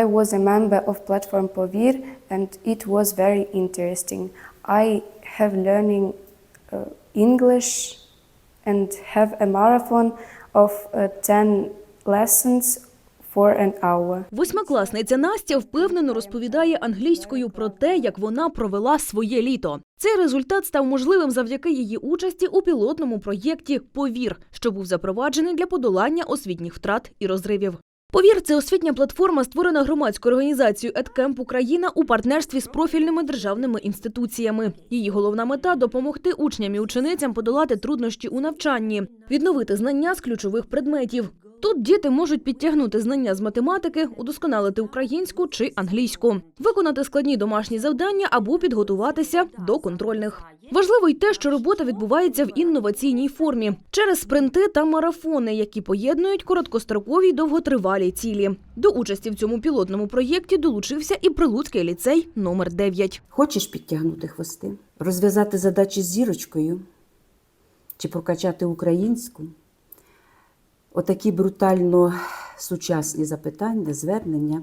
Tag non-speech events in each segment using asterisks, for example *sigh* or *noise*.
I was a member of Platform Povir and it was very interesting. I have learning uh, English and have a marathon of uh, 10 lessons for an hour. Восьмикласниця Настя впевнено розповідає англійською про те, як вона провела своє літо. Цей результат став можливим завдяки її участі у пілотному проєкті Повір, що був запроваджений для подолання освітніх втрат і розривів. Повір це освітня платформа, створена громадською організацією «Едкемп Україна у партнерстві з профільними державними інституціями. Її головна мета допомогти учням і ученицям подолати труднощі у навчанні, відновити знання з ключових предметів. Тут діти можуть підтягнути знання з математики, удосконалити українську чи англійську, виконати складні домашні завдання або підготуватися до контрольних. Важливо й те, що робота відбувається в інноваційній формі через спринти та марафони, які поєднують короткострокові й довготривалі цілі. До участі в цьому пілотному проєкті долучився і Прилуцький ліцей номер 9. Хочеш підтягнути хвости, розв'язати задачі з зірочкою чи прокачати українську? Отакі брутально сучасні запитання, звернення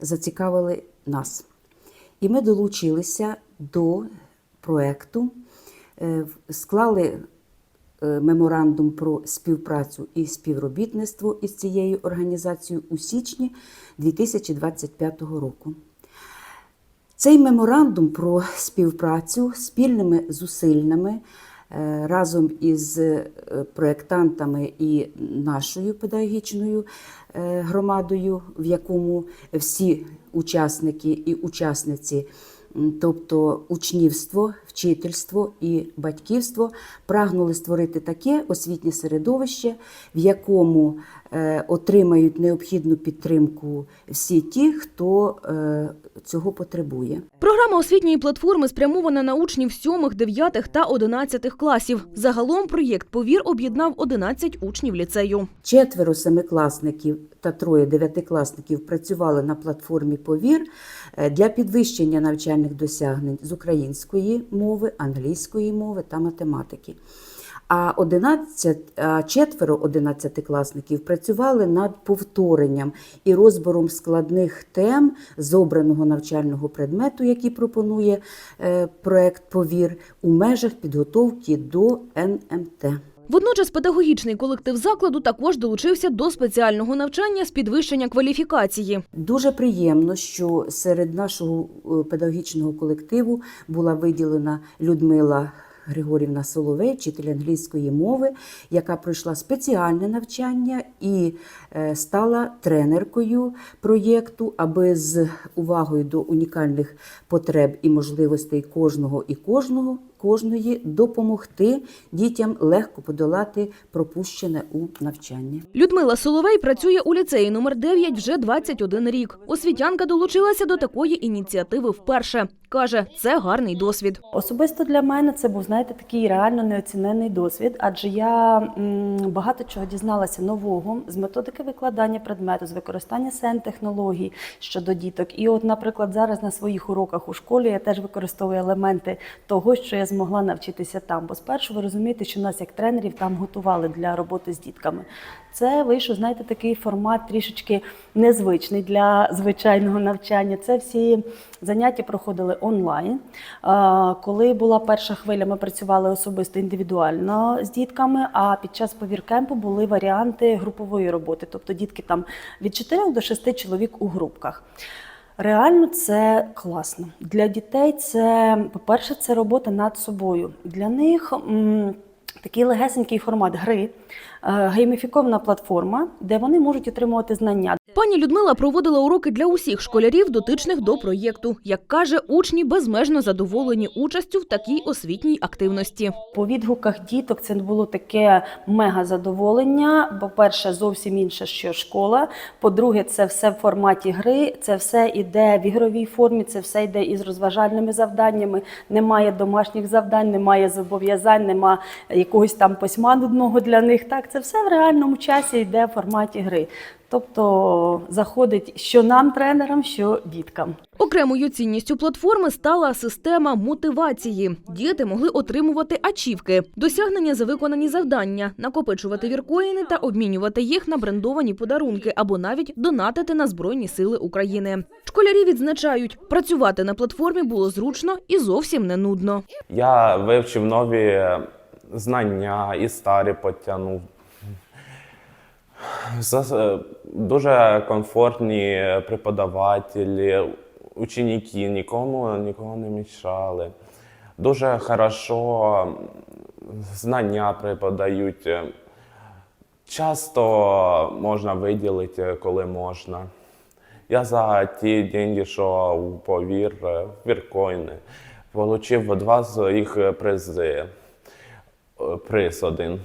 зацікавили нас. І ми долучилися до проекту, е, склали е, меморандум про співпрацю і співробітництво із цією організацією у січні 2025 року. Цей меморандум про співпрацю спільними зусиллями разом із е, проєктантами і нашою педагогічною е, громадою, в якому всі учасники і учасниці, тобто учнівство, вчительство і батьківство, прагнули створити таке освітнє середовище, в якому е, отримають необхідну підтримку всі ті, хто е, цього потребує. Програма освітньої платформи спрямована на учнів 7, 9 та 11 класів. Загалом проєкт «Повір» об'єднав 11 учнів ліцею. Четверо семикласників та троє дев'ятикласників працювали на платформі Повір е, для підвищення навчальних досягнень з української мови, англійської мови та математики. А 11, четверо одинадцятикласників працювали над повторенням і розбором складних тем з обраного навчального предмету, який пропонує е, проект Повір у межах підготовки до НМТ. Водночас педагогічний колектив закладу також долучився до спеціального навчання з підвищення кваліфікації. Дуже приємно, що серед нашого е, педагогічного колективу була виділена Людмила Григорівна Соловей, вчитель англійської мови, яка пройшла спеціальне навчання і е, стала тренеркою проєкту, аби з увагою до унікальних потреб і можливостей кожного і кожного. Кожної допомогти дітям легко подолати пропущене у навчанні. Людмила Соловей працює у ліцеї номер 9 вже 21 рік. Освітянка долучилася до такої ініціативи вперше. Каже, це гарний досвід. Особисто для мене це був, знаєте, такий реально неоцінений досвід, адже я багато чого дізналася нового з методики викладання предмету, з використання сен технологій щодо діток. І, от, наприклад, зараз на своїх уроках у школі я теж використовую елементи того, що я змогла навчитися там. Бо спершу ви розумієте, що нас як тренерів там готували для роботи з дітками. Це вийшов, знаєте, такий формат трішечки незвичний для звичайного навчання. Це всі заняття проходили онлайн. Коли була перша хвиля, ми працювали особисто індивідуально з дітками. А під час повіркемпу були варіанти групової роботи, тобто дітки там від 4 до 6 чоловік у групках. Реально це класно. Для дітей це, по-перше, це робота над собою. Для них м, такий легесенький формат гри, е, гейміфікована платформа, де вони можуть отримувати знання. Пані Людмила проводила уроки для усіх школярів, дотичних до проєкту. Як каже, учні безмежно задоволені участю в такій освітній активності. По відгуках діток це було таке мега задоволення. По-перше, зовсім інше, що школа. По-друге, це все в форматі гри, це все йде в ігровій формі, це все йде із розважальними завданнями. Немає домашніх завдань, немає зобов'язань, немає якогось там письма нудного для них. Так, це все в реальному часі йде в форматі гри. Тобто заходить що нам, тренерам, що діткам. Окремою цінністю платформи стала система мотивації. Діти могли отримувати ачівки, досягнення за виконані завдання, накопичувати віркоїни та обмінювати їх на брендовані подарунки або навіть донатити на Збройні Сили України. Школярі відзначають, працювати на платформі було зручно і зовсім не нудно. Я вивчив нові знання і старі потягнув. За- Дуже комфортні преподавателі, ученики, нікому нікого не мішали. Дуже хорошо знання преподають. Часто можна виділити, коли можна. Я за ті деньги, що у повір, е, віркоїни, отримав два з їх призи. Е, Приз один.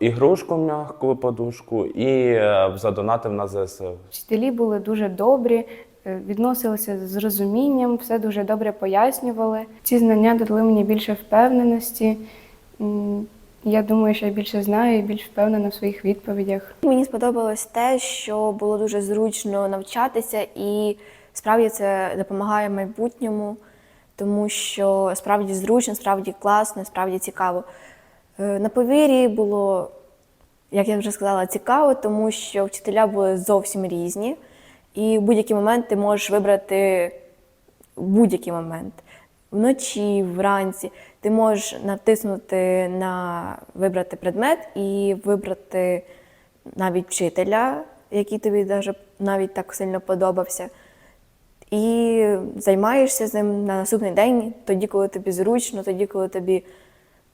Ігрушку м'яку подушку і е, задонатив на ЗСУ. Вчителі були дуже добрі, е, відносилися з розумінням, все дуже добре пояснювали. Ці знання дали мені більше впевненості. Я думаю, що я більше знаю і більш впевнена в своїх відповідях. Мені сподобалось те, що було дуже зручно навчатися, і справді це допомагає в майбутньому, тому що справді зручно, справді класно, справді цікаво. Е, На повір'ї було, як я вже сказала, цікаво, тому що вчителя були зовсім різні, і в будь-який момент ти можеш вибрати будь-який момент. Вночі, вранці ти можеш натиснути на вибрати предмет і вибрати навіть вчителя, який тобі даже навіть так сильно подобався. І займаєшся з ним на наступний день, тоді, коли тобі зручно, тоді, коли тобі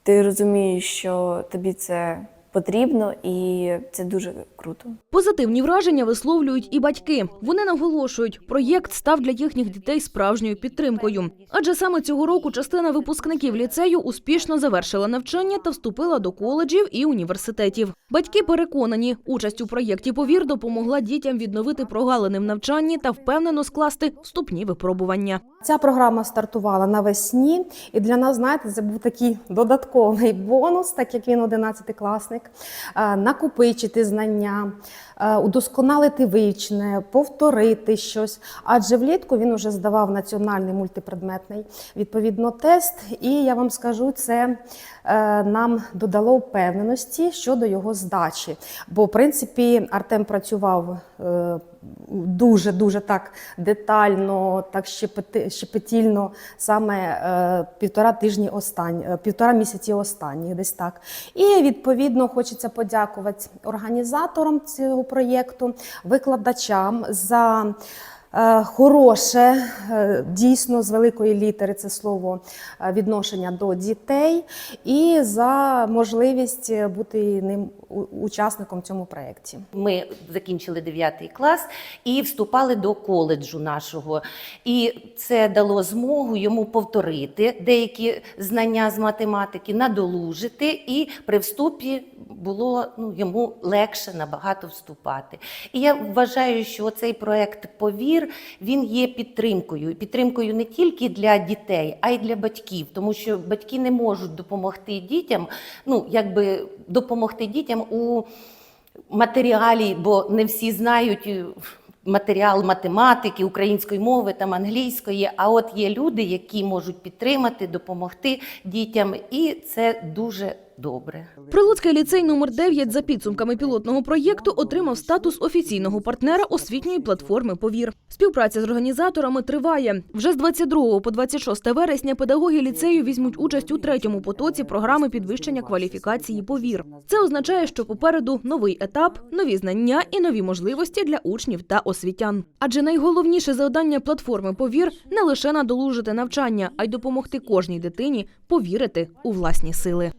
ти розумієш, що тобі це потрібно, і це дуже круто. Позитивні враження висловлюють і батьки. Вони наголошують, проєкт став для їхніх дітей справжньою підтримкою. Адже саме цього року частина випускників ліцею успішно завершила навчання та вступила до коледжів і університетів. Батьки переконані, участь у проєкті Повір допомогла дітям відновити прогалини в навчанні та впевнено скласти вступні випробування. Ця програма стартувала навесні, і для нас, знаєте, це був такий додатковий *laughs* бонус, так як він 11-класник, е, накопичити знання, е, удосконалити вивчене, повторити щось. Адже влітку він вже здавав національний мультипредметний відповідно тест, і я вам скажу, це е, нам додало впевненості щодо його здачі. Бо, в принципі, Артем працював. Е, дуже дуже так детально, так щепетільно, саме е, півтора тижні останні, е, півтора місяці останні, десь так. І відповідно хочеться подякувати організаторам цього проєкту, викладачам за. Е, Хороше, е, дійсно з великої літери це слово е, відношення до дітей, і за можливість бути ним учасником цьому проєкті. Ми закінчили 9 клас і вступали до коледжу нашого. І це дало змогу йому повторити деякі знання з математики, надолужити, і при вступі було ну, йому легше набагато вступати. І я вважаю, що цей проект Повір він є підтримкою. Підтримкою не тільки для дітей, а й для батьків, тому що батьки не можуть допомогти дітям, ну якби допомогти дітям у матеріалі, бо не всі знають е, матеріал математики, української мови там англійської. А от є люди, які можуть підтримати, допомогти дітям, і це дуже добре. Прилуцький ліцей номер 9 за підсумками пілотного проєкту отримав статус офіційного партнера освітньої платформи Повір. Співпраця з організаторами триває. Вже з 22 по 26 вересня педагоги ліцею візьмуть участь у третьому потоці програми підвищення кваліфікації Повір. Це означає, що попереду новий етап, нові знання і нові можливості для учнів та освітян. Адже найголовніше завдання платформи Повір не лише надолужити навчання, а й допомогти кожній дитині повірити у власні сили.